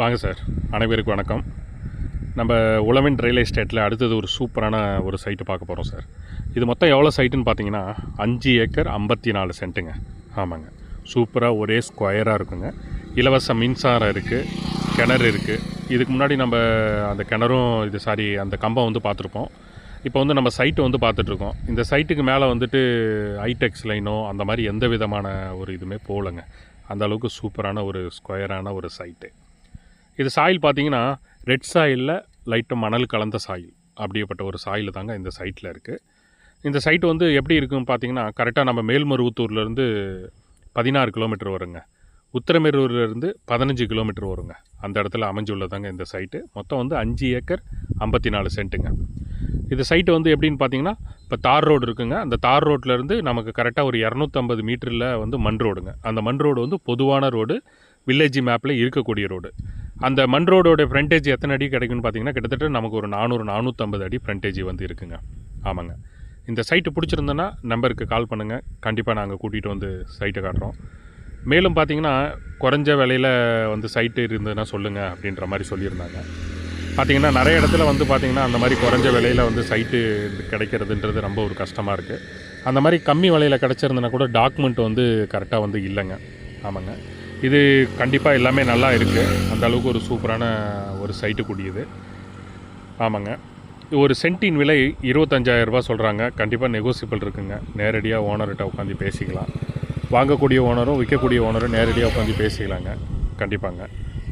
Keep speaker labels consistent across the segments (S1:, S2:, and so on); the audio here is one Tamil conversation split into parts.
S1: வாங்க சார். அனைவருக்கும் வணக்கம். நம்ம உழவின் ரியல் எஸ்டேட்டில் அடுத்தது ஒரு சூப்பரான ஒரு சைட்டு பார்க்க போகிறோம் சார். இது மொத்தம் எவ்வளோ சைட்டுன்னு பார்த்தீங்கன்னா அஞ்சு ஏக்கர் ஐம்பத்தி நாலு சென்ட்டுங்க ஆமாங்க. சூப்பராக ஒரே ஸ்கொயராக இருக்குங்க. இலவச மின்சாரம் இருக்குது கிணறு இருக்குது இதுக்கு முன்னாடி நம்ம அந்த கிணறும் இது சாரி அந்த கம்பம் வந்து பார்த்துருப்போம். இப்போ வந்து நம்ம சைட்டு வந்து பார்த்துட்ருக்கோம். இந்த சைட்டுக்கு மேலே வந்துட்டு ஐடெக்ஸ் லைனோ அந்த மாதிரி எந்த விதமான ஒரு இதுவுமே போகலைங்க. அந்த அளவுக்கு சூப்பரான ஒரு ஸ்கொயரான ஒரு சைட்டு இது சாயில் பார்த்தீங்கன்னா ரெட் சாயிலில் லைட்டாக மணல் கலந்த சாயில். அப்படியேப்பட்ட ஒரு சாயில் தாங்க இந்த சைட்டில் இருக்குது இந்த சைட்டு வந்து எப்படி இருக்குன்னு பார்த்தீங்கன்னா கரெக்டாக நம்ம மேல்மருவத்தூர்லேருந்து பதினாறு கிலோமீட்டர் வருங்க. உத்தரமேரூர்லேருந்து பதினஞ்சு கிலோமீட்டர் வருங்க. அந்த இடத்துல அமைஞ்சுள்ளதாங்க இந்த சைட்டு. மொத்தம் வந்து அஞ்சு ஏக்கர் ஐம்பத்தி நாலு சென்ட்டுங்க. இது சைட்டு வந்து எப்படின்னு பார்த்தீங்கன்னா இப்போ தார் ரோடு இருக்குங்க. அந்த தார் ரோட்லேருந்து நமக்கு கரெக்டாக ஒரு இரநூத்தம்பது மீட்டரில் வந்து மண் ரோடுங்க. அந்த மண் ரோடு வந்து பொதுவான ரோடு வில்லேஜ் மேப்பில் இருக்கக்கூடிய ரோடு. அந்த மண் ரோடோட ஃப்ரண்டேஜ் எத்தனை அடி கிடைக்குன்னு பார்த்தீங்கன்னா கிட்டத்தட்ட நமக்கு ஒரு நானூறு நானூற்றம்பது அடி ஃப்ரண்டேஜ் வந்து இருக்குங்க. ஆமாங்க. இந்த சைட்டு பிடிச்சிருந்தேன்னா நம்பருக்கு கால் பண்ணுங்கள் கண்டிப்பாக நாங்கள் கூட்டிகிட்டு வந்து சைட்டை காட்டுறோம். மேலும் பார்த்தீங்கன்னா குறைஞ்ச விலையில் வந்து சைட்டு இருந்ததுன்னா சொல்லுங்கள் அப்படின்ற மாதிரி சொல்லியிருந்தாங்க. பார்த்தீங்கன்னா நிறைய இடத்துல வந்து பார்த்திங்கன்னா அந்த மாதிரி குறைஞ்ச விலையில் வந்து சைட்டு கிடைக்கிறதுன்றது ரொம்ப ஒரு கஷ்டமாக இருக்குது அந்த மாதிரி கம்மி விலையில் கிடச்சிருந்தனா கூட டாக்குமெண்ட் வந்து கரெக்டாக வந்து இல்லைங்க. ஆமாங்க. இது கண்டிப்பாக எல்லாமே நல்லா இருக்குது அந்த அளவுக்கு ஒரு சூப்பரான ஒரு சைட்டு கூடியது. ஆமாங்க. ஒரு சென்ட்டின் விலை இருபத்தஞ்சாயிரம் ரூபா சொல்கிறாங்க கண்டிப்பாக நெகோசியபிள் இருக்குங்க. நேரடியாக ஓனர்கிட்ட உட்காந்து பேசிக்கலாம். வாங்கக்கூடிய ஓனரும் விற்கக்கூடிய ஓனரும் நேரடியாக உட்காந்து பேசிக்கலாங்க. கண்டிப்பாங்க.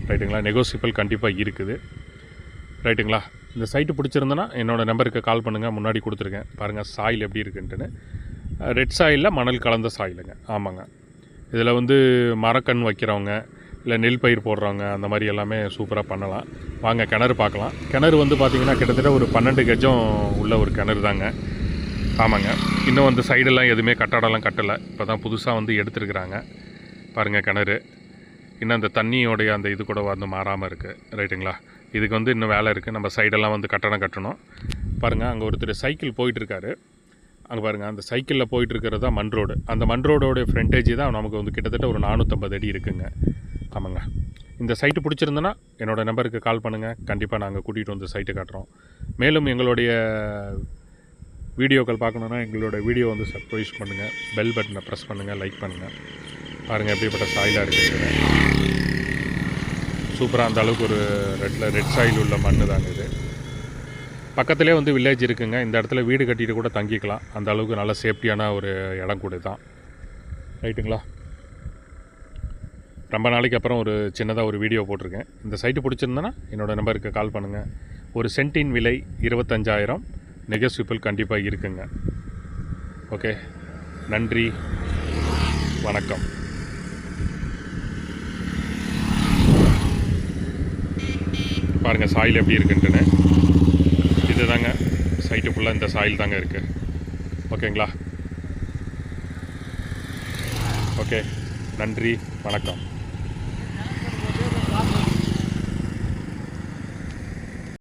S1: ரைட்டுங்களா? நெகோசியபிள் கண்டிப்பாக இருக்குது. ரைட்டுங்களா? இந்த சைட்டு பிடிச்சிருந்தனா என்னோடய நம்பருக்கு கால் பண்ணுங்கள் முன்னாடி கொடுத்துருக்கேன். பாருங்கள் சாயில் எப்படி இருக்குன்ட்டுன்னு. ரெட் சாயிலில் மணல் கலந்த சாயிலுங்க ஆமாங்க. இதில் வந்து மரக்கண் வைக்கிறவங்க இல்லை நெல் பயிர் போடுறவங்க அந்த மாதிரி எல்லாமே சூப்பராக பண்ணலாம். வாங்க கிணறு பார்க்கலாம். கிணறு வந்து பார்த்திங்கன்னா கிட்டத்தட்ட ஒரு பன்னெண்டு கஜம் உள்ள ஒரு கிணறு தாங்க. ஆமாங்க. இன்னும் வந்து சைடெல்லாம் எதுவுமே கட்டடம்லாம் கட்டலை. இப்போ தான் புதுசாக வந்து எடுத்துருக்குறாங்க. பாருங்கள் கிணறு. இன்னும் அந்த தண்ணியோடைய அந்த இது கூட வந்து மாறாமல் இருக்குது ரைட்டுங்களா? இதுக்கு வந்து இன்னும் வேலை இருக்குது நம்ம சைடெல்லாம் வந்து கட்டணம் கட்டணும். பாருங்கள் அங்கே ஒருத்தர் சைக்கிள் போயிட்டுருக்காரு. அங்கே பாருங்கள் அந்த சைக்கிளில் போயிட்டு இருக்கிறது தான் மண் ரோடு அந்த மண் ரோடோடைய ஃப்ரண்டேஜ் தான் நமக்கு வந்து கிட்டத்தட்ட ஒரு நானூற்றம்பது அடி இருக்குங்க. ஆமாங்க. இந்த சைட்டு பிடிச்சிருந்தேன்னா என்னோடய நம்பருக்கு கால் பண்ணுங்கள் கண்டிப்பாக நாங்கள் கூட்டிகிட்டு வந்து சைட்டு காட்டுறோம். மேலும் எங்களுடைய வீடியோக்கள் பார்க்கணுன்னா எங்களோட வீடியோ வந்து சப்ஸ்கிரைப் பண்ணுங்கள் பெல் பட்டனை ப்ரெஸ் பண்ணுங்கள் லைக் பண்ணுங்கள் பாருங்கள் எப்படிப்பட்ட சாயிலாக இருக்குது சூப்பராக அந்த அளவுக்கு ஒரு ரெட்டில் ரெட் சாயில் உள்ள மண் தாங்க இது. பக்கத்துலேயே வந்து வில்லேஜ் இருக்குங்க. இந்த இடத்துல வீடு கட்டிட்டு கூட தங்கிக்கலாம். அந்த அளவுக்கு நல்ல சேஃப்டியான ஒரு இடம் கூட தான் ரைட்டுங்களா ரொம்ப நாளைக்கு அப்புறம் ஒரு சின்னதாக ஒரு வீடியோ போட்டிருக்கேன். இந்த சைட்டு பிடிச்சிருந்தேன்னா என்னோடய நம்பருக்கு கால் பண்ணுங்கள் ஒரு சென்ட்டின் விலை இருபத்தஞ்சாயிரம். நெகசிபிள் கண்டிப்பாக இருக்குங்க. ஓகே நன்றி. வணக்கம். பாருங்கள் சாயில் எப்படி இருக்குன்ட்டுன்னு தாங்க. சைட்டு ஃபுல்லாக இந்த சாயில் தாங்க இருக்குது ஓகேங்களா ஓகே நன்றி. வணக்கம்.